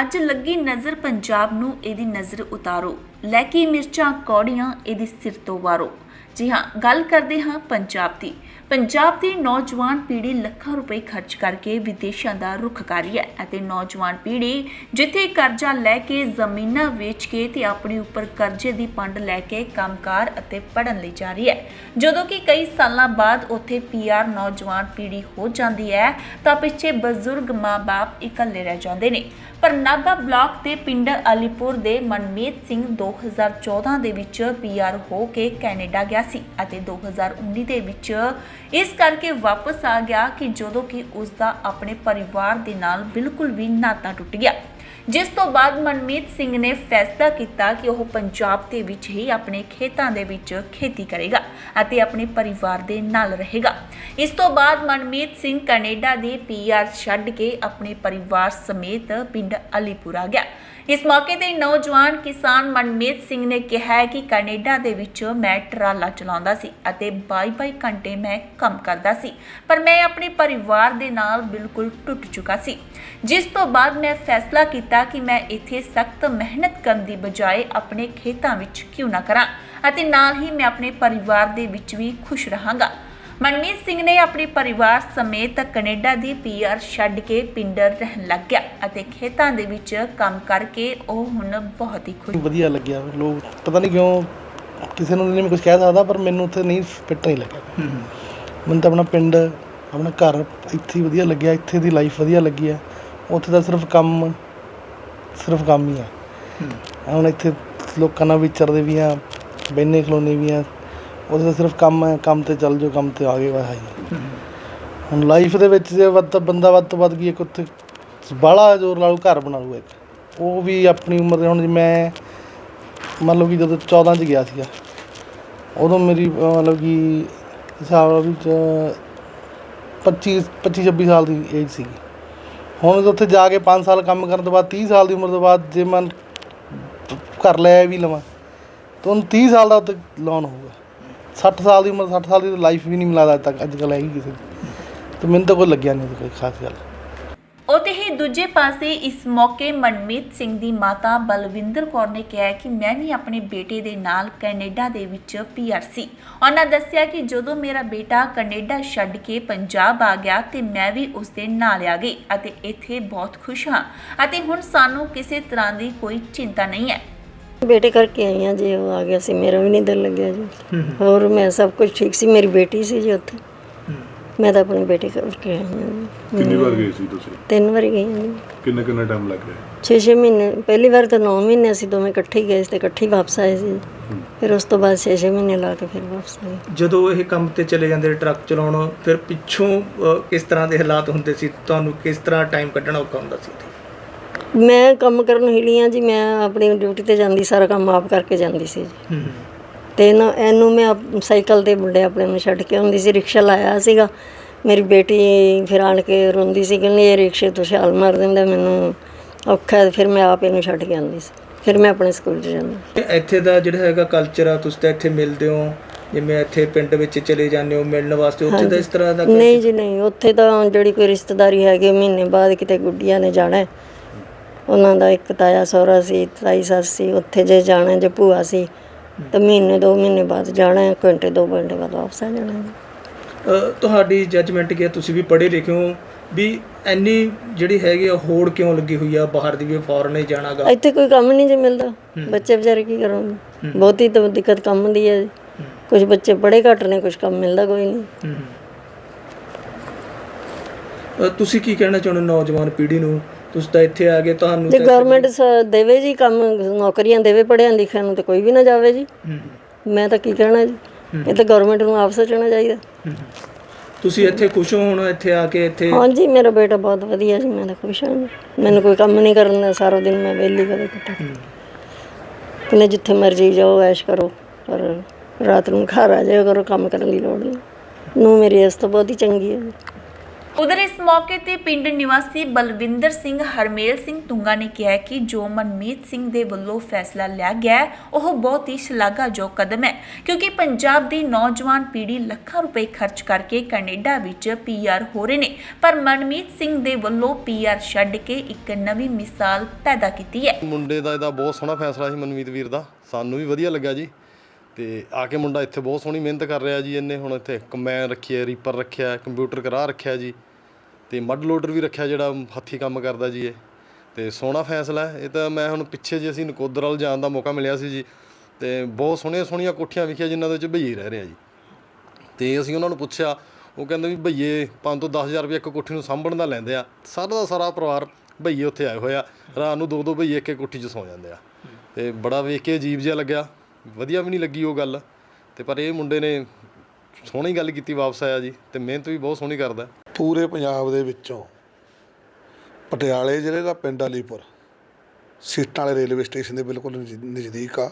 ਅੱਜ ਲੱਗੀ ਨਜ਼ਰ ਪੰਜਾਬ ਨੂੰ ਇਹਦੀ ਨਜ਼ਰ ਉਤਾਰੋ। ਲੈ ਕੇ ਮਿਰਚਾਂ, ਕੌੜੀਆਂ, ਇਹਦੀ ਸਿਰ ਤੋਂ ਵਾਰੋ। ਜੀ ਹਾਂ, ਗੱਲ ਕਰਦੇ ਹਾਂ ਪੰਜਾਬ ਦੀ। ਪੰਜਾਬ ਦੀ ਨੌਜਵਾਨ ਪੀੜ੍ਹੀ ਲੱਖਾਂ ਰੁਪਏ ਖਰਚ ਕਰਕੇ ਵਿਦੇਸ਼ਾਂ ਦਾ ਰੁਖ ਕਰ ਰਹੀ ਹੈ ਅਤੇ ਨੌਜਵਾਨ ਪੀੜ੍ਹੀ ਜਿੱਥੇ ਕਰਜ਼ਾ ਲੈ ਕੇ ਜ਼ਮੀਨਾਂ ਵੇਚ ਕੇ ਤੇ ਆਪਣੇ ਉੱਪਰ ਕਰਜ਼ੇ ਦੀ ਪੰਡ ਲੈ ਕੇ ਕੰਮਕਾਰ ਅਤੇ ਪੜ੍ਹਨ ਲਈ ਜਾ ਰਹੀ ਹੈ। ਜਦੋਂ ਕਿ ਕਈ ਸਾਲਾਂ ਬਾਅਦ ਉੱਥੇ ਪੀਆਰ ਨੌਜਵਾਨ ਪੀੜ੍ਹੀ ਹੋ ਜਾਂਦੀ ਹੈ, ਤਾਂ ਪਿੱਛੇ ਬਜ਼ੁਰਗ ਮਾਪੇ ਇਕੱਲੇ ਰਹਿ ਜਾਂਦੇ ਨੇ। ਪਰ ਨਾਭਾ ਬਲਾਕ ਦੇ ਪਿੰਡ ਅਲੀਪੁਰ ਦੇ ਮਨਮੀਤ ਸਿੰਘ 2014 ਦੇ ਵਿੱਚ ਪੀਆਰ ਹੋ ਕੇ ਕੈਨੇਡਾ ਗਿਆ ਸੀ ਅਤੇ 2019 ਦੇ ਵਿੱਚ ਇਸ ਕਰਕੇ ਵਾਪਸ ਆ ਗਿਆ ਕਿ ਜਦੋਂ ਕਿ ਉਸ ਦਾ ਆਪਣੇ ਪਰਿਵਾਰ ਦੇ ਨਾਲ ਬਿਲਕੁਲ ਵੀ ਨਾਤਾ ਟੁੱਟ ਗਿਆ। ਜਿਸ ਤੋਂ ਬਾਅਦ ਮਨਮੀਤ ਸਿੰਘ ਨੇ ਫੈਸਲਾ ਕੀਤਾ ਕਿ ਉਹ ਪੰਜਾਬ ਦੇ ਵਿੱਚ ਹੀ ਆਪਣੇ ਖੇਤਾਂ ਦੇ ਵਿੱਚ ਖੇਤੀ ਕਰੇਗਾ ਅਤੇ ਆਪਣੇ ਪਰਿਵਾਰ ਦੇ ਨਾਲ ਰਹੇਗਾ। ਇਸ ਤੋਂ ਬਾਅਦ ਮਨਮੀਤ ਸਿੰਘ ਕੈਨੇਡਾ ਦੀ ਪੀਆਰ ਛੱਡ ਕੇ ਆਪਣੇ ਪਰਿਵਾਰ ਸਮੇਤ ਪਿੰਡ ਅਲੀਪੁਰ ਆ ਗਿਆ। ਇਸ ਮੌਕੇ ਤੇ ਨੌਜਵਾਨ ਕਿਸਾਨ ਮਨਮੀਤ ਸਿੰਘ ਨੇ ਕਿਹਾ ਹੈ ਕਿ ਕੈਨੇਡਾ ਦੇ ਵਿੱਚ ਮੈਂ ਟਰਾਲਾ ਚਲਾਉਂਦਾ ਸੀ ਅਤੇ 22-22 ਘੰਟੇ ਮੈਂ ਕੰਮ ਕਰਦਾ ਸੀ, ਪਰ ਮੈਂ ਆਪਣੇ ਪਰਿਵਾਰ ਦੇ ਨਾਲ ਬਿਲਕੁਲ ਟੁੱਟ ਚੁੱਕਾ ਸੀ। ਜਿਸ ਤੋਂ ਬਾਅਦ ਮੈਂ ਫੈਸਲਾ ਕੀਤਾ ਕਿ ਮੈਂ ਇੱਥੇ ਸਖਤ ਮਿਹਨਤ ਕਰਨ ਦੀ ਬਜਾਏ ਆਪਣੇ ਖੇਤਾਂ ਵਿੱਚ ਕਿਉਂ ਨਾ ਕਰਾਂ ਅਤੇ ਨਾਲ ਹੀ ਮੈਂ ਆਪਣੇ ਪਰਿਵਾਰ ਦੇ ਵਿੱਚ ਵੀ ਖੁਸ਼ ਰਹਾਂਗਾ। ਮਨਮੀਤ ਸਿੰਘ ਨੇ ਆਪਣੇ ਪਰਿਵਾਰ ਸਮੇਤ ਕੈਨੇਡਾ ਦੀ ਪੀਆਰ ਛੱਡ ਕੇ ਪਿੰਡ ਰਹਿਣ ਲੱਗ ਗਿਆ ਅਤੇ ਖੇਤਾਂ ਦੇ ਵਿੱਚ ਕੰਮ ਕਰਕੇ ਉਹ ਹੁਣ ਬਹੁਤ ਹੀ ਖੁਸ਼। ਵਧੀਆ ਲੱਗਿਆ। ਲੋਕ ਪਤਾ ਨਹੀਂ ਕਿਉਂ ਕਿਸੇ ਨੂੰ ਨਹੀਂ ਮੈਂ ਕੁਝ ਕਹਿ ਸਕਦਾ ਪਰ ਮੈਨੂੰ ਉੱਥੇ ਨਹੀਂ ਫਿੱਟ ਨਹੀਂ ਲੱਗਿਆ। ਮੈਨੂੰ ਤਾਂ ਆਪਣਾ ਪਿੰਡ ਆਪਣਾ ਘਰ ਇੱਥੇ ਹੀ ਵਧੀਆ ਲੱਗਿਆ ਇੱਥੇ ਦੀ ਲਾਈਫ ਵਧੀਆ ਲੱਗੀ ਆ ਉੱਥੇ ਤਾਂ ਸਿਰਫ ਕੰਮ ਸਿਰਫ ਕੰਮ ਹੀ ਆ ਹੁਣ ਇੱਥੇ ਲੋਕਾਂ ਨਾਲ ਵਿਚਰਦੇ ਵੀ ਆ ਬੈਨੇ ਖਲੋਨੇ ਵੀ ਆ ਉਹਦੇ ਤਾਂ ਸਿਰਫ ਕੰਮ ਹੈ ਕੰਮ ਤੇ ਚੱਲ ਜਾਓ ਕੰਮ ਤੇ ਆ ਗਏ ਵਾ ਜੀ ਹੁਣ ਲਾਈਫ ਦੇ ਵਿੱਚ ਜੇ ਵੱਧ ਤੋਂ ਬੰਦਾ ਵੱਧ ਤੋਂ ਵੱਧ ਕੀ ਇੱਕ ਉੱਥੇ ਬਾਹਲਾ ਜ਼ੋਰ ਲਾ ਲਓ ਘਰ ਬਣਾ ਲਊਗਾ ਇੱਕ। ਉਹ ਵੀ ਆਪਣੀ ਉਮਰ ਦੇ ਹੁਣ ਜੇ ਮੈਂ ਮੰਨ ਲਓ ਕਿ ਜਦੋਂ 14 ਚ ਗਿਆ ਸੀਗਾ ਉਦੋਂ ਮੇਰੀ ਅਹ, ਮਤਲਬ ਕਿ ਹਿਸਾਬ ਨਾਲ ਵੀ 25 25 26 ਸਾਲ ਦੀ ਏਜ ਸੀਗੀ। ਹੁਣ ਉੱਥੇ ਜਾ ਕੇ 5 ਸਾਲ ਕੰਮ ਕਰਨ ਤੋਂ ਬਾਅਦ 30 ਸਾਲ ਦੀ ਉਮਰ ਤੋਂ ਬਾਅਦ ਜੇ ਮੈਂ ਘਰ ਲੈ ਵੀ ਲਵਾਂ ਤਾਂ ਉਹਨੂੰ 30 ਸਾਲ ਦਾ ਉੱਥੇ ਲੋਨ ਹੋਊਗਾ। 60 ਸਾਲ ਦੀ ਉਮਰ 60 ਸਾਲ ਦੀ ਲਾਈਫ ਵੀ ਨਹੀਂ ਮਿਲਦਾ ਤੱਕ, ਅੱਜ ਕੱਲ੍ਹ ਹੈਗੀ ਕਿਸੇ ਦੀ। ਤੇ ਮੈਨੂੰ ਤਾਂ ਕੋਈ ਲੱਗਿਆ ਨਹੀਂ ਕੋਈ ਖਾਸ ਗੱਲ। ਉਤੇ ਹੀ ਦੂਜੇ ਪਾਸੇ ਇਸ ਮੌਕੇ ਮਨਮੀਤ ਸਿੰਘ ਦੀ ਮਾਤਾ ਬਲਵਿੰਦਰ ਕੌਰ ਨੇ ਕਿਹਾ ਕਿ ਮੈਂ ਵੀ ਆਪਣੇ ਬੇਟੇ ਦੇ ਨਾਲ ਕੈਨੇਡਾ ਦੇ ਵਿੱਚ ਪੀਆਰ ਸੀ। ਉਹਨਾਂ ਦੱਸਿਆ ਕਿ ਜਦੋਂ ਮੇਰਾ ਬੇਟਾ ਕੈਨੇਡਾ ਛੱਡ ਕੇ ਪੰਜਾਬ ਆ ਗਿਆ ਤੇ ਮੈਂ ਵੀ ਉਸ ਦੇ ਨਾਲ ਆ ਗਈ ਅਤੇ ਇੱਥੇ ਬਹੁਤ ਖੁਸ਼ ਹਾਂ ਅਤੇ ਹੁਣ ਸਾਨੂੰ ਕਿਸੇ ਤਰ੍ਹਾਂ ਦੀ ਕੋਈ ਚਿੰਤਾ ਨਹੀਂ ਹੈ। ਬੇਟੇ ਕਰਕੇ ਆਈ ਹਾਂ ਜੀ ਉਹ ਆ ਗਿਆ ਸੀ ਮੇਰਾ ਵੀ ਨਹੀਂ ਦਿਲ ਲੱਗਿਆ ਜੀ। ਹੋਰ ਮੈਂ ਸਭ ਕੁਝ ਠੀਕ ਸੀ ਮੇਰੀ ਬੇਟੀ ਸੀ ਜੀ ਉੱਥੇ। ਮੈਂ ਤਾਂ ਆਪਣੇ ਬੇਟੇ ਕਰਕੇ ਆਈ ਹਾਂ ਜੀ। ਕਿੰਨੀ ਵਾਰ ਗਏ ਸੀ ਤੁਸੀਂ? ਤਿੰਨ ਵਾਰੀ ਗਈ ਹਾਂ ਜੀ। ਕਿੰਨਾ ਕਿੰਨਾ ਟਾਈਮ ਲੱਗ ਗਿਆ? 6-6 ਮਹੀਨੇ ਪਹਿਲੀ ਵਾਰ ਤਾਂ 9 ਮਹੀਨੇ ਅਸੀਂ ਦੋਵੇਂ ਇਕੱਠੇ ਹੀ ਗਏ ਸੀ ਤੇ ਇਕੱਠੇ ਹੀ ਵਾਪਸ ਆਏ ਸੀ। ਫਿਰ ਉਸ ਤੋਂ ਬਾਅਦ 6-6 ਮਹੀਨੇ ਲਾ ਕੇ ਫਿਰ ਵਾਪਸ ਆ ਗਏ ਜਦੋਂ ਇਹ ਕੰਮ ਤੇ ਚਲੇ ਜਾਂਦੇ ਟਰੱਕ ਚਲਾਉਣ ਫਿਰ ਪਿੱਛੋਂ ਅ, ਕਿਸ ਤਰ੍ਹਾਂ ਦੇ ਹਾਲਾਤ ਹੁੰਦੇ ਸੀ? ਤੁਹਾਨੂੰ ਕਿਸ ਤਰ੍ਹਾਂ ਟਾਈਮ ਕੱਢਣਾ ਔਖਾ ਹੁੰਦਾ ਸੀ? ਮੈਂ ਕੰਮ ਕਰਨ ਹਿਲੀ ਹਾਂ ਜੀ ਮੈਂ ਆਪਣੀ ਡਿਊਟੀ ਤੇ ਜਾਂਦੀ ਸਾਰਾ ਕੰਮ ਆਪ ਕਰਕੇ ਜਾਂਦੀ ਸੀ ਜੀ ਤੇ ਨਾ ਇਹਨੂੰ ਮੈਂ ਆਪ- ਸਾਈਕਲ ਤੇ ਮੁੰਡੇ ਆਪਣੇ ਨੂੰ ਛੱਡ ਕੇ ਆਉਂਦੀ ਸੀ ਰਿਕਸ਼ਾ ਲਾਇਆ ਸੀਗਾ ਮੇਰੀ ਬੇਟੀ ਫਿਰ ਆਣ ਕੇ ਰੋਂਦੀ ਸੀ ਕਹਿੰਦੀ ਇਹ ਰਿਕਸ਼ੇ ਤੋਂ ਛਾਲ ਮਾਰ ਦਿੰਦਾ ਮੈਨੂੰ ਔਖਾ ਹੈ। ਫਿਰ ਮੈਂ ਆਪ ਇਹਨੂੰ ਛੱਡ ਕੇ ਆਉਂਦੀ ਸੀ ਫਿਰ ਮੈਂ ਆਪਣੇ ਸਕੂਲ 'ਚ ਜਾਂਦੀ ਤੇ ਇੱਥੇ ਦਾ ਜਿਹੜਾ ਹੈਗਾ ਕਲਚਰ ਆ ਤੁਸੀਂ ਤਾਂ ਇੱਥੇ ਮਿਲਦੇ ਹੋ ਜਿਵੇਂ ਇੱਥੇ ਪਿੰਡ ਵਿੱਚ ਚਲੇ ਜਾਂਦੇ ਹੋ ਮਿਲਣ ਵਾਸਤੇ ਉੱਥੇ ਦਾ ਇਸ ਤਰ੍ਹਾਂ ਦਾ ਨਹੀਂ ਜੀ ਨਹੀਂ ਉੱਥੇ ਤਾਂ ਜਿਹੜੀ ਕੋਈ ਰਿਸ਼ਤੇਦਾਰੀ ਹੈਗੀ ਮਹੀਨੇ ਬਾਅਦ ਕਿਤੇ ਗੁੱਡੀਆਂ ਨੇ ਜਾਣਾ ਹੈ। ਉਹਨਾਂ ਦਾ ਇੱਕ ਤਾਇਆ ਸਹੁਰਾ ਸੀ ਤਾਈ ਸੱਸ ਸੀ ਉੱਥੇ ਜੇ ਜਾਣਾ ਜੇ ਭੂਆ ਸੀ ਤਾਂ ਮਹੀਨੇ ਦੋ ਮਹੀਨੇ ਬਾਅਦ ਜਾਣਾ ਹੈ, ਘੰਟੇ ਦੋ ਘੰਟੇ ਬਾਅਦ ਵਾਪਸ ਆ ਜਾਣਾ ਹੈ। ਅ, ਤੁਹਾਡੀ ਜੱਜਮੈਂਟ ਕੀ ਹੈ? ਤੁਸੀਂ ਵੀ ਪੜ੍ਹੇ ਲਿਖੇ ਹੋ। ਵੀ ਇੰਨੀ ਜਿਹੜੀ ਹੈਗੀ ਆ ਹੋੜ ਕਿਉਂ ਲੱਗੀ ਹੋਈ ਆ? ਬਾਹਰ ਦੀ ਵੀ ਫੋਰਨ ਹੀ ਜਾਣਾਗਾ। ਇੱਥੇ ਕੋਈ ਕੰਮ ਨਹੀਂ ਜੇ ਮਿਲਦਾ। ਬੱਚੇ ਵਿਚਾਰੇ ਕੀ ਕਰਨਗੇ ਬਹੁਤੀ ਤਾਂ ਦਿੱਕਤ ਕੰਮ ਦੀ ਹੈ। ਕੁਝ ਬੱਚੇ ਪੜ੍ਹੇ ਘੱਟ ਨੇ ਕੁਝ ਕੰਮ ਮਿਲਦਾ ਕੋਈ ਨਹੀਂ। ਤੁਸੀਂ ਕੀ ਕਹਿਣਾ ਚਾਹੁੰਦੇ ਹੋ ਨੌਜਵਾਨ ਪੀੜ੍ਹੀ ਨੂੰ? ਤੁਸੀਂ ਤਾਂ ਇੱਥੇ ਆ ਗਏ ਤੁਹਾਨੂੰ ਤਾਂ- ਗਵਰਨਮੈਂਟ ਦੇਵੇ ਜੀ ਕੰਮ ਨੌਕਰੀਆਂ ਦੇਵੇ ਪੜ੍ਹਿਆਂ ਲਿਖਿਆਂ ਨੂੰ ਤੇ ਕੋਈ ਵੀ ਨਾ ਜਾਵੇ ਜੀ। ਹੂੰ, ਮੈਂ ਤਾਂ ਕੀ ਕਹਿਣਾ ਜੀ? ਇਹ ਤਾਂ ਗਵਰਨਮੈਂਟ ਨੂੰ ਆਪ ਸੋਚਣਾ ਚਾਹੀਦਾ। ਹੂੰ। ਤੁਸੀਂ ਇੱਥੇ ਖੁਸ਼ ਹੋ ਹੁਣ ਇੱਥੇ ਆ ਕੇ ਇੱਥੇ? ਹਾਂਜੀ ਮੇਰਾ ਬੇਟਾ ਬਹੁਤ ਵਧੀਆ ਜੀ ਮੈਂ ਤਾਂ ਖੁਸ਼ ਹਾਂ। ਜੀ। ਮੈਨੂੰ ਕੋਈ ਕੰਮ ਨਹੀਂ ਕਰਨ ਦਾ ਸਾਰਾ ਦਿਨ ਮੈਂ ਵਿਹਲੀ ਕਦੇ ਕੁੱਟੇ ਕਹਿੰਦੇ ਜਿੱਥੇ ਮਰਜ਼ੀ ਜਾਓ ਐਸ਼ ਕਰੋ ਪਰ ਰਾਤ ਨੂੰ ਘਰ ਆ ਜਾਇਆ ਕਰੋ ਕੰਮ ਕਰਨ ਦੀ ਲੋੜ ਨਹੀਂ। ਨੂੰ ਮੇਰੀ ਇਸ ਤੋਂ ਬਹੁਤ ਹੀ ਚੰਗੀ ਹੈ ਜੀ। ਉਧਰ ਇਸ ਮੌਕੇ ਤੇ ਪਿੰਡ ਨਿਵਾਸੀ ਬਲਵਿੰਦਰ ਸਿੰਘ, ਹਰਮੇਲ ਸਿੰਘ ਤੁੰਗਾ ਨੇ ਕਿਹਾ ਕਿ ਜੋ ਮਨਮੀਤ ਸਿੰਘ ਦੇ ਵੱਲੋਂ ਫੈਸਲਾ ਲਿਆ ਗਿਆ ਉਹ ਬਹੁਤ ਹੀ ਸ਼ਲਾਘਾਯੋਗ ਕਦਮ ਹੈ, ਕਿਉਂਕਿ ਪੰਜਾਬ ਦੀ ਨੌਜਵਾਨ ਪੀੜ੍ਹੀ ਲੱਖਾਂ ਰੁਪਏ ਖਰਚ ਕਰਕੇ ਕੈਨੇਡਾ ਵਿੱਚ ਪੀਆਰ ਹੋ ਰਹੇ ਨੇ, ਪਰ ਮਨਮੀਤ ਸਿੰਘ ਦੇ ਵੱਲੋਂ ਪੀਆਰ ਛੱਡ ਕੇ ਇੱਕ ਨਵੀਂ ਮਿਸਾਲ ਪੈਦਾ ਕੀਤੀ ਹੈ। ਮੁੰਡੇ ਦਾ ਇਹਦਾ ਬਹੁਤ ਸੋਹਣਾ ਫੈਸਲਾ ਸੀ ਮਨਮੀਤ ਵੀਰ ਦਾ, ਸਾਨੂੰ ਵੀ ਵਧੀਆ ਲੱਗਾ ਜੀ, ਤੇ ਆ ਕੇ ਮੁੰਡਾ ਇੱਥੇ ਬਹੁਤ ਸੋਹਣੀ ਮਿਹਨਤ ਕਰ ਰਿਹਾ ਜੀ, ਇਹਨੇ ਹੁਣ ਇੱਥੇ ਕੰਬਾਈਨ ਰੱਖੀ ਹੈ, ਰੀਪਰ ਰੱਖਿਆ, ਕੰਪਿਊਟਰ ਕਰਾ ਰੱਖਿਆ ਜੀ ਤੇ ਮੱਡ ਲੋਡਰ ਵੀ ਰੱਖਿਆ ਜਿਹੜਾ ਹੱਥੀ ਕੰਮ ਕਰਦਾ ਜੀ ਇਹ। ਤੇ ਸੋਹਣਾ ਫੈਸਲਾ ਇਹ ਤਾਂ ਮੈਂ ਹੁਣ ਪਿੱਛੇ ਜੇ ਅਸੀਂ ਨਕੋਦਰ ਵੱਲ ਜਾਣ ਦਾ ਮੌਕਾ ਮਿਲਿਆ ਸੀ ਜੀ, ਤੇ ਬਹੁਤ ਸੋਹਣੀਆਂ ਸੋਹਣੀਆਂ ਕੋਠੀਆਂ ਵਿਖੀਆਂ ਜਿਨ੍ਹਾਂ ਦੇ ਵਿੱਚ ਭਈਏ ਰਹਿ ਰਹੇ ਆ ਜੀ। ਤੇ ਅਸੀਂ ਉਹਨਾਂ ਨੂੰ ਪੁੱਛਿਆ, ਉਹ ਕਹਿੰਦੇ ਵੀ ਭਈਏ 5 ਤੋਂ 10000 ਰੁਪਏ ਇੱਕ ਕੋਠੀ ਨੂੰ ਸਾਂਭਣ ਦਾ ਲੈਂਦੇ ਆ। ਸਾਰਾ ਦਾ ਸਾਰਾ ਪਰਿਵਾਰ ਭਈਏ ਉੱਥੇ ਆਏ ਹੋਏ ਆ। ਰਾਤ ਨੂੰ ਦੋ ਦੋ ਭਈਏ ਇੱਕ ਇੱਕ ਕੋਠੀ 'ਚ ਸੌ ਜਾਂਦੇ ਆ। ਤੇ ਬੜਾ ਵੇਖ ਕੇ ਅਜੀਬ ਜਿਹਾ ਲੱਗਿਆ। ਵਧੀਆ ਵੀ ਨਹੀਂ ਲੱਗੀ ਉਹ ਗੱਲ। ਤੇ ਪਰ ਇਹ ਮੁੰਡੇ ਨੇ ਸੋਹਣੀ ਗੱਲ ਕੀਤੀ ਵਾਪਸ ਆਇਆ ਜੀ, ਤੇ ਮਿਹਨਤ ਵੀ ਬਹੁਤ ਸੋਹਣੀ ਕਰਦਾ। ਪੂਰੇ ਪੰਜਾਬ ਦੇ ਵਿੱਚੋਂ ਪਟਿਆਲੇ ਜ਼ਿਲ੍ਹੇ ਦਾ ਪਿੰਡ ਅਲੀਪੁਰ, ਸੀਟਾਂ ਵਾਲੇ ਰੇਲਵੇ ਸਟੇਸ਼ਨ ਦੇ ਬਿਲਕੁਲ ਨਜ਼- ਨਜ਼ਦੀਕ ਆ।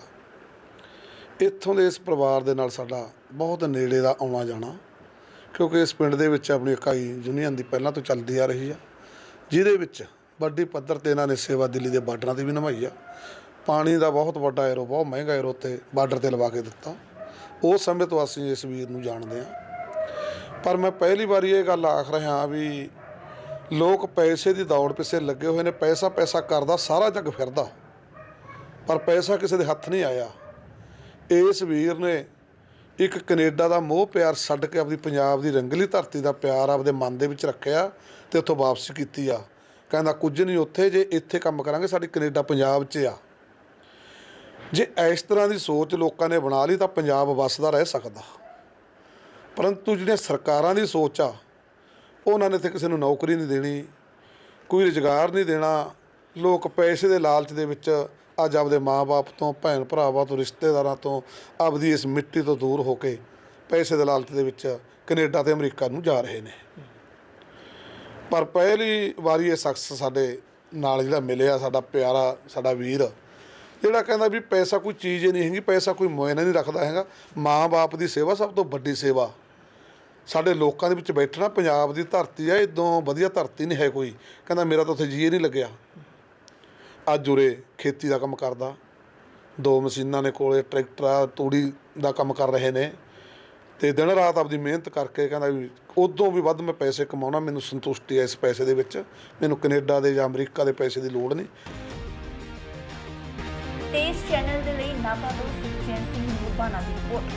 ਇੱਥੋਂ ਦੇ ਇਸ ਪਰਿਵਾਰ ਦੇ ਨਾਲ ਸਾਡਾ ਬਹੁਤ ਨੇੜੇ ਦਾ ਆਉਣਾ ਜਾਣਾ, ਕਿਉਂਕਿ ਇਸ ਪਿੰਡ ਦੇ ਵਿੱਚ ਆਪਣੀ ਇਕਾਈ ਯੂਨੀਅਨ ਦੀ ਪਹਿਲਾਂ ਤੋਂ ਚੱਲਦੀ ਆ ਰਹੀ ਆ, ਜਿਹਦੇ ਵਿੱਚ ਵੱਡੀ ਪੱਧਰ ਤੇ ਇਹਨਾਂ ਨੇ ਸੇਵਾ ਦਿੱਲੀ ਦੇ ਬਾਰਡਰਾਂ ਤੇ ਵੀ ਨਿਭਾਈ ਆ। ਪਾਣੀ ਦਾ ਬਹੁਤ ਵੱਡਾ ਐਰੋ ਬਹੁਤ ਮਹਿੰਗਾ ਐਰੋ ਤੇ ਬਾਰਡਰ ਤੇ ਲਵਾ ਕੇ ਦਿੱਤਾ। ਉਸ ਸਮੇਂ ਤੋਂ ਅਸੀਂ ਇਸ ਵੀਰ ਨੂੰ ਜਾਣਦੇ ਹਾਂ ਪਰ ਮੈਂ ਪਹਿਲੀ ਵਾਰੀ ਇਹ ਗੱਲ ਆਖ ਰਿਹਾ ਵੀ ਲੋਕ ਪੈਸੇ ਦੀ ਦੌੜ ਪਿੱਛੇ ਲੱਗੇ ਹੋਏ ਨੇ, ਪੈਸਾ ਪੈਸਾ ਕਰਦਾ, ਸਾਰਾ ਜੱਗ ਫਿਰਦਾ। ਪਰ ਪੈਸਾ ਕਿਸੇ ਦੇ ਹੱਥ ਨਹੀਂ ਆਇਆ। ਇਸ ਵੀਰ ਨੇ ਇੱਕ ਕੈਨੇਡਾ ਦਾ ਮੋਹ ਪਿਆਰ ਛੱਡ ਕੇ ਆਪਣੀ ਪੰਜਾਬ ਦੀ ਰੰਗਲੀ ਧਰਤੀ ਦਾ ਪਿਆਰ ਆਪਦੇ ਮਨ ਦੇ ਵਿੱਚ ਰੱਖਿਆ ਤੇ ਉੱਥੋਂ ਵਾਪਸੀ ਕੀਤੀ ਆ। ਕਹਿੰਦਾ, ਕੁਝ ਨਹੀਂ, ਉੱਥੇ ਜੇ ਇੱਥੇ ਕੰਮ ਕਰਾਂਗੇ, ਸਾਡੀ ਕੈਨੇਡਾ ਪੰਜਾਬ 'ਚ ਆ। ਜੇ ਇਸ ਤਰ੍ਹਾਂ ਦੀ ਸੋਚ ਲੋਕਾਂ ਨੇ ਬਣਾ ਲਈ ਤਾਂ ਪੰਜਾਬ ਵੱਸਦਾ ਰਹਿ ਸਕਦਾ। ਪਰੰਤੂ ਜਿਹੜੀਆਂ ਸਰਕਾਰਾਂ ਦੀ ਸੋਚ ਆ, ਉਹਨਾਂ ਨੇ ਇੱਥੇ ਕਿਸੇ ਨੂੰ ਨੌਕਰੀ ਨਹੀਂ ਦੇਣੀ, ਕੋਈ ਰੁਜ਼ਗਾਰ ਨਹੀਂ ਦੇਣਾ, ਲੋਕ ਪੈਸੇ ਦੇ ਲਾਲਚ ਦੇ ਵਿੱਚ ਅੱਜ ਆਪਦੇ ਮਾਪੇ ਤੋਂ ਭੈਣ ਭਰਾਵਾਂ ਤੋਂ, ਰਿਸ਼ਤੇਦਾਰਾਂ ਤੋਂ, ਆਪਦੀ ਇਸ ਮਿੱਟੀ ਤੋਂ ਦੂਰ ਹੋ ਕੇ ਪੈਸੇ ਦੇ ਲਾਲਚ ਦੇ ਵਿੱਚ ਕੈਨੇਡਾ ਤੇ ਅਮਰੀਕਾ ਨੂੰ ਜਾ ਰਹੇ ਨੇ। ਪਰ ਪਹਿਲੀ ਵਾਰੀ ਇਹ ਸ਼ਖਸ ਸਾਡੇ ਨਾਲ ਜਿਹੜਾ ਮਿਲਿਆ, ਸਾਡਾ ਪਿਆਰਾ, ਸਾਡਾ ਵੀਰ, ਜਿਹੜਾ ਕਹਿੰਦਾ ਵੀ ਪੈਸਾ ਕੋਈ ਚੀਜ਼ ਹੀ ਨਹੀਂ ਹੈਗੀ, ਪੈਸਾ ਕੋਈ ਮੁਆਇਨਾ ਨਹੀਂ ਰੱਖਦਾ ਹੈਗਾ। ਮਾਂ-ਬਾਪ ਦੀ ਸੇਵਾ ਸਭ ਤੋਂ ਵੱਡੀ ਸੇਵਾ ਸਾਡੇ ਲੋਕਾਂ ਦੇ ਵਿੱਚ ਬੈਠਣਾ ਪੰਜਾਬ ਦੀ ਧਰਤੀ ਆ, ਇਦੋਂ ਵਧੀਆ ਧਰਤੀ ਨਹੀਂ ਹੈ ਕੋਈ। ਕਹਿੰਦਾ ਮੇਰਾ ਤਾਂ ਉੱਥੇ ਜੀਅ ਨਹੀਂ ਲੱਗਿਆ। ਅੱਜ ਉਰੇ ਖੇਤੀ ਦਾ ਕੰਮ ਕਰਦਾ। ਦੋ ਮਸ਼ੀਨਾਂ ਨੇ ਕੋਲੇ ਟਰੈਕਟਰ ਆ, ਤੂੜੀ ਦਾ ਕੰਮ ਕਰ ਰਹੇ ਨੇ। ਤੇ ਦਿਨ ਰਾਤ ਆਪਦੀ ਮਿਹਨਤ ਕਰਕੇ ਕਹਿੰਦਾ ਵੀ ਉਦੋਂ ਵੀ ਵੱਧ ਮੈਂ ਪੈਸੇ ਕਮਾਉਣਾ, ਮੈਨੂੰ ਸੰਤੁਸ਼ਟੀ ਹੈ ਇਸ ਪੈਸੇ ਦੇ ਵਿੱਚ। ਮੈਨੂੰ ਕੈਨੇਡਾ ਦੇ ਜਾਂ ਅਮਰੀਕਾ ਦੇ ਪੈਸੇ ਦੀ ਲੋੜ ਨਹੀਂ। ਤੇ ਚੈਨਲ ਦੇ ਲਈ ਨਾਭਾ ਤੋਂ ਸੁਖਚੈਨ ਸਿੰਘ ਰੂਪਾਣਾ ਦੀ ਰਿਪੋਰਟ।